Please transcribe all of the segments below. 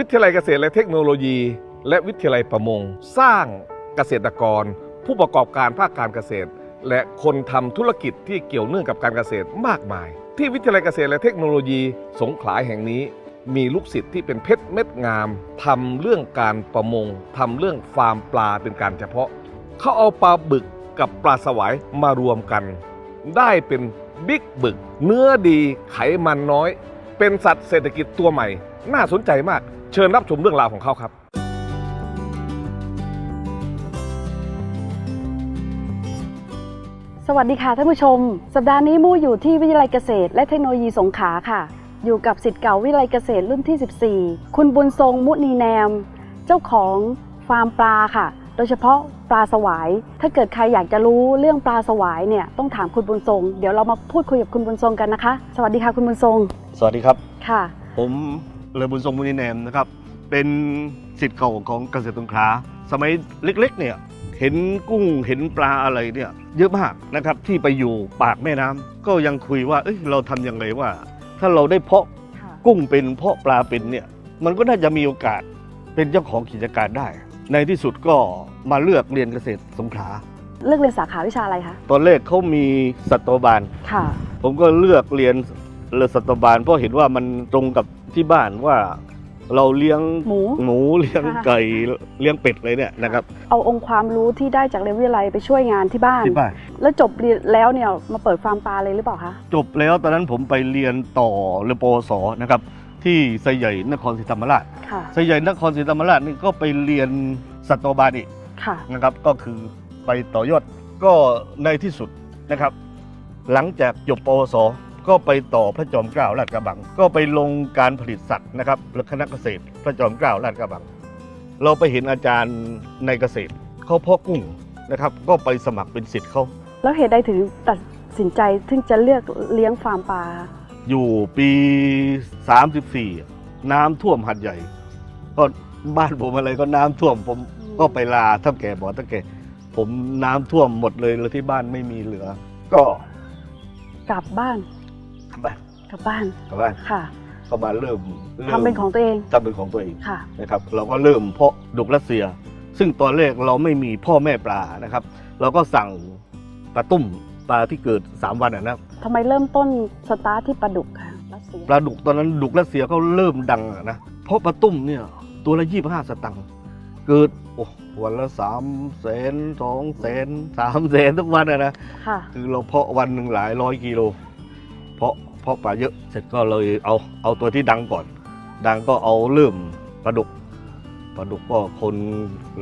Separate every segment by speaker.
Speaker 1: วิทยาลัยเกษตรและเทคโนโลยี และวิทยาลัยประมง สร้างเกษตรกร ผู้ประกอบการภาคการเกษตร และคนทำธุรกิจที่เกี่ยวเนื่องกับการเกษตรมากมาย ที่วิทยาลัยเกษตรและเทคโนโลยีสงขลาแห่งนี้ มีลูกศิษย์ที่เป็นเพชรเม็ดงามทำเรื่องการประมงทำเรื่องฟาร์มปลาเป็นการเฉพาะ เขาเอาปลาบึกกับปลาสวายมารวมกัน ได้เป็นบิ๊กบึก เนื้อดีไขมันน้อย เป็นสัตว์เศรษฐกิจตัวใหม่ น่าสนใจมาก เชิญรับชมเรื่องราวของเขาครับ
Speaker 2: สวัสดีค่ะท่านผู้ชม สัปดาห์นี้มู่อยู่ที่วิทยาลัยเกษตร และเทคโนโลยีสงขลาค่ะ อยู่กับสิทธิ์เก่าวิทยาลัยเกษตรรุ่นที่ 14 คุณบุญทรงมุนีแนม เจ้าของฟาร์มปลาค่ะ โดยเฉพาะปลาสวาย ถ้าเกิดใครอยากจะรู้เรื่องปลาสวายเนี่ยต้องถามคุณบุญทรง เดี๋ยวเรามาพูดคุยกับคุณบุญทรงกันนะคะ สวัสดีค่ะคุณบุญทรง
Speaker 3: สวัสดีครับ
Speaker 2: ค่ะ
Speaker 3: ผม เลอบุญทรงมุนีแนมนะครับเป็นสิทธิ์เก่าของเกษตรสงขลาสมัยเล็กๆเนี่ยเห็นกุ้งเห็นปลาอะไรเนี่ยเยอะมากนะครับที่ไปอยู่ปากแม่น้ำก็ยังคุยว่าเอ้ยเราทำยังไงว่า ถ้าเราได้เพาะ
Speaker 2: ค่ะ
Speaker 3: กุ้งเป็นเพาะปลาเป็นเนี่ยมันก็น่าจะมีโอกาสเป็นเจ้าของกิจการได้ ในที่สุดก็มาเลือกเรียนเกษตรสงขลา
Speaker 2: เลือกเรียนสาขาวิชาอะไรคะ
Speaker 3: ตอนแรกเขามีสัตวบาล
Speaker 2: ค่ะ
Speaker 3: ผมก็เลือกเรียนเรือสัตวบาลเพราะเห็นว่ามันตรงกับ ที่บ้านว่าเราเลี้ยง
Speaker 2: หมู
Speaker 3: หมูเลี้ยง
Speaker 2: ค่ะ
Speaker 3: ไก่เลี้ยงเป็ดเลยเนี่ยนะครับ
Speaker 2: เอาองค์ความรู้ที่ได้จากเรียนวิทยาลัยไปช่วยงานที่บ้าน
Speaker 3: ที่บ้าน
Speaker 2: แล้วจบเรียนแล้วเนี่ยมาเปิดฟาร์มปลาเลยหรือเปล่าคะ
Speaker 3: จบแล้วตอนนั้นผมไปเรียนต่อเรือปวสนะครับ ที่ไซใหญ่นครศรีธรรมราช
Speaker 2: ค่ะ
Speaker 3: ไซใหญ่นครศรีธรรมราชนี่ก็ไปเรียนสัตวบาลอีก
Speaker 2: ค่ะ
Speaker 3: นะครับ ก็คือไปต่อยอดก็ในที่สุดนะครับ หลังจากจบปวส ก็ไปต่อพระจอมเกล้าลาดกระบัง ก็ไปลงการผลิตสัตว์นะครับและคณะเกษตรพระจอมเกล้าลาดกระบัง เราไปเห็นอาจารย์ในเกษตรเขาเพาะกุ้งนะครับ ก็ไปสมัครเป็นสิทธิ์เขา
Speaker 2: แล้วเหตุใดถึงตัดสินใจถึงจะเลือกเลี้ยงฟาร์มปลา
Speaker 3: อยู่ปี 34 น้ำท่วมหัดใหญ่ ก็บ้านผมอะไรก็น้ำท่วมผมก็ไปลาท่าแก่บอกท่าแก่ ผมน้ำท่วมหมดเลยแล้วที่บ้านไม่มีเหลือ ก็
Speaker 2: กลับบ้าน
Speaker 3: กลับบ้าน
Speaker 2: กลับบ้าน
Speaker 3: กลับบ้าน
Speaker 2: ค่ะ
Speaker 3: ก็มาเริ่มริ่ม
Speaker 2: ทำเป็นของตัวเอง
Speaker 3: ทำเป็นของตัวเอง
Speaker 2: ค่ะ
Speaker 3: นะครับ เราก็เริ่มเพาะดุกรัสเซีย ซึ่งตอนแรกเราไม่มีพ่อแม่ปลานะครับ เราก็สั่งปลาตุ้มปลาที่เกิด 3 วันอะนะ
Speaker 2: ทำไมเริ่มต้นสตาร์ทที่ปลาดุกค่ะรัสเซีย
Speaker 3: ปลาดุกตอนนั้นดุกรัสเซียเขาเริ่มดังอะนะเพราะปลาตุ้มเนี่ยตัวละยี่ห้าสตังค์เกิดโอ้วันละสามแสนสองแสนสามแสนทุกวันอะนะ
Speaker 2: ค่ะ
Speaker 3: คือเราเพาะวันหนึ่งหลายร้อยกิโล เพาะเพาะปลาเยอะ เสร็จก็เลยเอาเอาตัวที่ดังก่อน ดังก็เอาเริ่มปลาดุกปลาดุกก็คน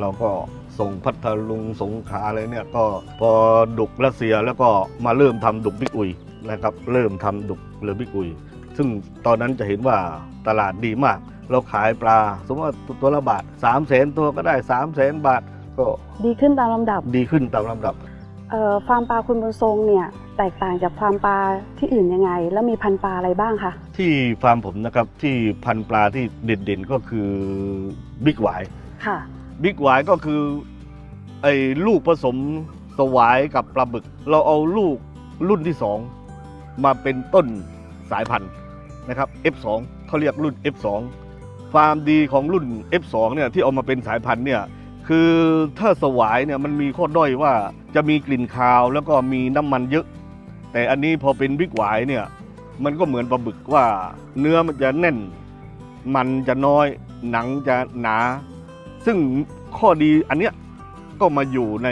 Speaker 3: เราก็ส่งพัทลุงสงขลาอะไรเนี่ยก็พอดุกรัสเซียแล้วก็มาเริ่มทำดุกบิ๊กอุยนะครับ เริ่มทำดุกเรือบิ๊กอุย ซึ่งตอนนั้นจะเห็นว่าตลาดดีมาก เราขายปลา สมมติว่าตัวละบาท3 0 0แสนตัวก็ได้3 0 0แสนบาทก็
Speaker 2: ดีขึ้นตามลำดับ
Speaker 3: ดีขึ้นตามลำดับ
Speaker 2: เอ่อ ฟาร์มปลาคุณบุญทรงเนี่ยแตกต่างจากฟาร์มปลาที่อื่นยังไง แล้วมีพันธุ์ปลาอะไรบ้างคะ
Speaker 3: ที่ฟาร์มผมนะครับที่พันธุ์ปลาที่เด่นๆก็คือบิ๊กหวาย
Speaker 2: ค่ะ
Speaker 3: บิ๊กหวายก็คือไอ้ลูกผสมสวายกับปลาบึก เราเอาลูกรุ่นที่สองมาเป็นต้นสายพันธุ์นะครับ F2 เขาเรียกรุ่น F2 ความดีของรุ่น F2 เนี่ยที่เอามาเป็นสายพันธุ์เนี่ย คือถ้าสวายเนี่ยมันมีข้อด้อยว่าจะมีกลิ่นคาวแล้วก็มีน้ำมันเยอะ แต่อันนี้พอเป็นบิ๊กหวายเนี่ยมันก็เหมือนปลาบึกว่าเนื้อมันจะแน่น มันจะน้อย หนังจะหนา ซึ่งข้อดีอันเนี้ยก็มาอยู่ใน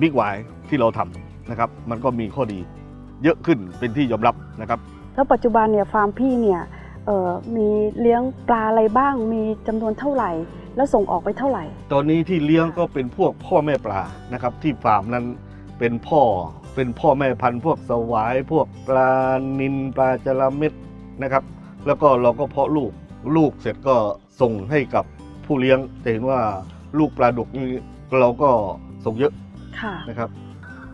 Speaker 3: บิ๊กไวที่เราทำนะครับ มันก็มีข้อดีเยอะขึ้นเป็นที่ยอมรับนะครับ
Speaker 2: แล้วปัจจุบันเนี่ยฟาร์มพี่เนี่ยมีเลี้ยงปลาอะไรบ้าง มีจำนวนเท่าไหร่ แล้วส่งออกไปเท่าไหร่
Speaker 3: ตอนนี้ที่เลี้ยงก็เป็นพวกพ่อแม่ปลานะครับ ที่ฟาร์มนั้นเป็นพ่อเป็นพ่อแม่พันธุ์พวกสวาย พวกปลานินปลาจระเม็ดนะครับ แล้วก็เราก็เพาะลูกลูกเสร็จก็ส่งให้กับผู้เลี้ยงจะเห็นว่าลูกปลาดุกนี่เราก็ส่งเยอะ
Speaker 2: ค่ะ
Speaker 3: นะครับ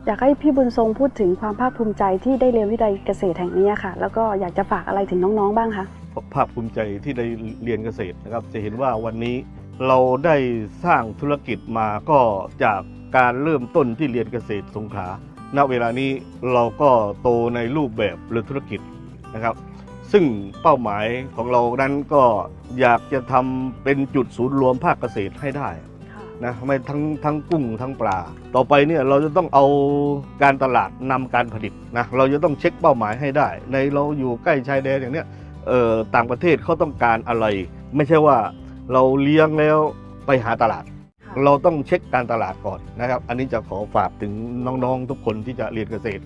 Speaker 2: อยากให้พี่บุญทรงพูดถึงความภาคภูมิใจที่ได้เรียนวิทยาลัยเกษตรแห่งนี้ค่ะ แล้วก็อยากจะฝากอะไรถึงน้องๆบ้างคะ
Speaker 3: ภาคภูมิใจที่ได้เรียนเกษตรนะครับ จะเห็นว่าวันนี้ เราได้สร้างธุรกิจมาก็จากการเริ่มต้นที่เรียนเกษตรสงขลาณเวลานี้เราก็โตในรูปแบบเรือธุรกิจนะครับ ซึ่งเป้าหมายของเรานั้นก็อยากจะทำเป็นจุดศูนย์รวมภาคเกษตรให้ได้นะไม่ทั้งทั้งกุ้งทั้งปลา ต่อไปเนี่ยเราจะต้องเอาการตลาดนำการผลิตนะเราจะต้องเช็คเป้าหมายให้ได้ ในเราอยู่ใกล้ชายแดนอย่างเนี้ยเอ่อต่างประเทศเขาต้องการอะไร ไม่ใช่ว่า เราเลี้ยงแล้วไปหาตลาด เราต้องเช็คการตลาดก่อนนะครับ อันนี้จะขอฝากถึงน้องๆ ทุกคนที่จะเรียนเกษตร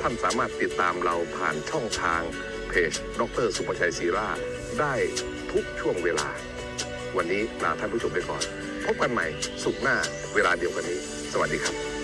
Speaker 1: ท่านสามารถติดตามเราผ่านช่องทางเพจ ดรสุภชัยศรีราได้ทุกช่วงเวลา วันนี้ลาท่านผู้ชมไปก่อน พบกันใหม่สุขหน้าเวลาเดียวกันนี้ สวัสดีครับ